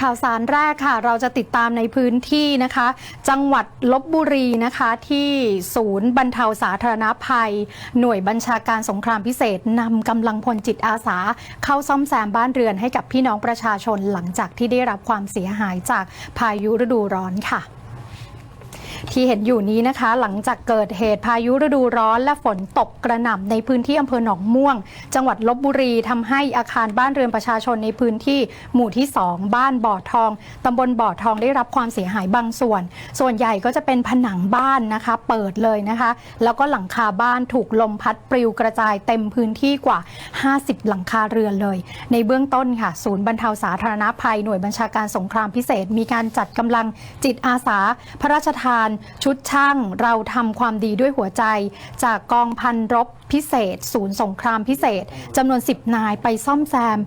ข่าวสารแรกค่ะ เราจะติดตามในพื้นที่นะคะ จังหวัดลบบุรีนะคะ ที่ศูนย์บรรเทาสาธารณภัย หน่วยบัญชาการสงครามพิเศษนำกำลังพลจิตอาสา เข้าซ่อมแซมบ้านเรือนให้กับพี่น้องประชาชนหลังจากที่ได้รับความเสียหายจากพายุฤดูร้อนค่ะ ที่เห็นอยู่นี้นะคะ หลังจากเกิดเหตุพายุฤดูร้อนและฝนตกกระหน่ำในพื้นที่อำเภอหนองม่วง จังหวัดลบบุรีทำให้อาคารบ้านเรือนประชาชนในพื้นที่หมู่ที่ 2 บ้านบ่อทองตำบลบ่อทองได้รับความเสียหายบางส่วน ส่วนใหญ่ก็จะเป็นผนังบ้านนะคะ เปิดเลยนะคะ แล้วก็หลังคาบ้านถูกลมพัดปลิวกระจายเต็มพื้นที่กว่า 50 หลังคาเรือนเลย ในเบื้องต้นค่ะ ศูนย์บรรเทาสาธารณภัยหน่วยบัญชาการสงครามพิเศษ มีการจัดกำลังจิตอาสา พระราชทานชุดช่างเราทำความดีด้วยหัวใจ จากกองพันรบพิเศษ ศูนย์สงครามพิเศษจำนวน 10 นายไปซ่อมแซม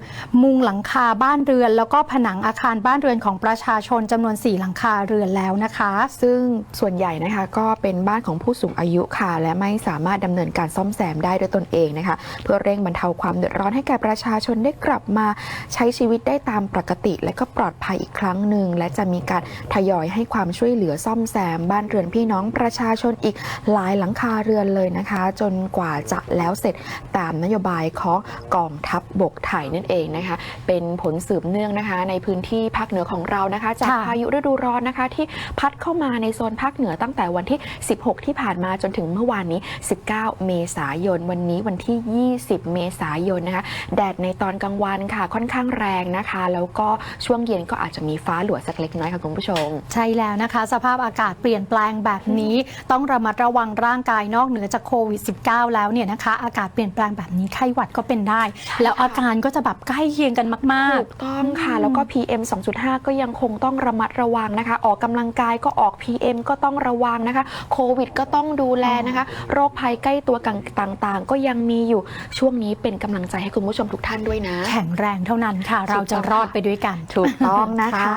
มุงหลังคาบ้านเรือน แล้วก็ผนังอาคารบ้านเรือนของประชาชนจำนวน 4 หลังคาเรือนแล้วนะคะ ซึ่งส่วนใหญ่นะคะก็เป็นบ้านของผู้สูงอายุค่ะ และไม่สามารถดำเนินการซ่อมแซมได้ด้วยตนเองนะคะ เพื่อเร่งบรรเทาความเดือดร้อนให้แก่ประชาชนได้กลับมาใช้ชีวิตได้ตามปกติ และก็ปลอดภัยอีกครั้งหนึ่งและจะมีการทยอยให้ความช่วยเหลือซ่อมแซมบ้านเรือนพี่น้องประชาชนอีกหลายหลังคาเรือนเลยนะคะ จนกว่าจะแล้วเสร็จตามนโยบายของกองทัพบบกไทยนั่นเองนะคะ เป็นผลสืบเนื่องนะคะ ในพื้นที่ภาคเหนือของเรานะคะ จากค่ะพายุฤดูร้อนนะคะ ที่พัดเข้ามาในโซนภาคเหนือตั้งแต่วันที่ 16 ที่ผ่านมาจนถึงเมื่อวานนี้ 19 เมษายน วันนี้วันที่ 20 เมษายนนะคะแดดในตอนกลางวันค่ะค่อนข้างแรงนะคะ แล้วก็ช่วงเย็นก็อาจจะมีฟ้าหลัวสักเล็กน้อยค่ะคุณผู้ชม ใช่แล้วนะคะ สภาพอากาศเปลี่ยนแปลงแบบนี้ ต้องระมัดระวังร่างกายนอกเหนือจากโควิด -19 แล้วเนี่ยนะคะ อากาศเปลี่ยนแปลงแบบนี้ไข้หวัดก็เป็นได้ แล้วอาการก็จะแบบใกล้เคียงกันมากถูกต้องค่ะ แล้วก็ PM 2.5 ก็ยังคงต้องระมัดระวังนะคะ ออกกำลังกายก็ออก PM ก็ต้องระวังนะคะ โควิดก็ต้องดูแลนะคะ โรคภัยใกล้ตัวต่างๆ ก็ยังมีอยู่ช่วงนี้เป็นกำลังใจให้คุณผู้ชมทุกท่านด้วยนะๆแข็งแรงเท่านั้นค่ะ เราจะรอดไปด้วยกัน ถูกต้องนะคะ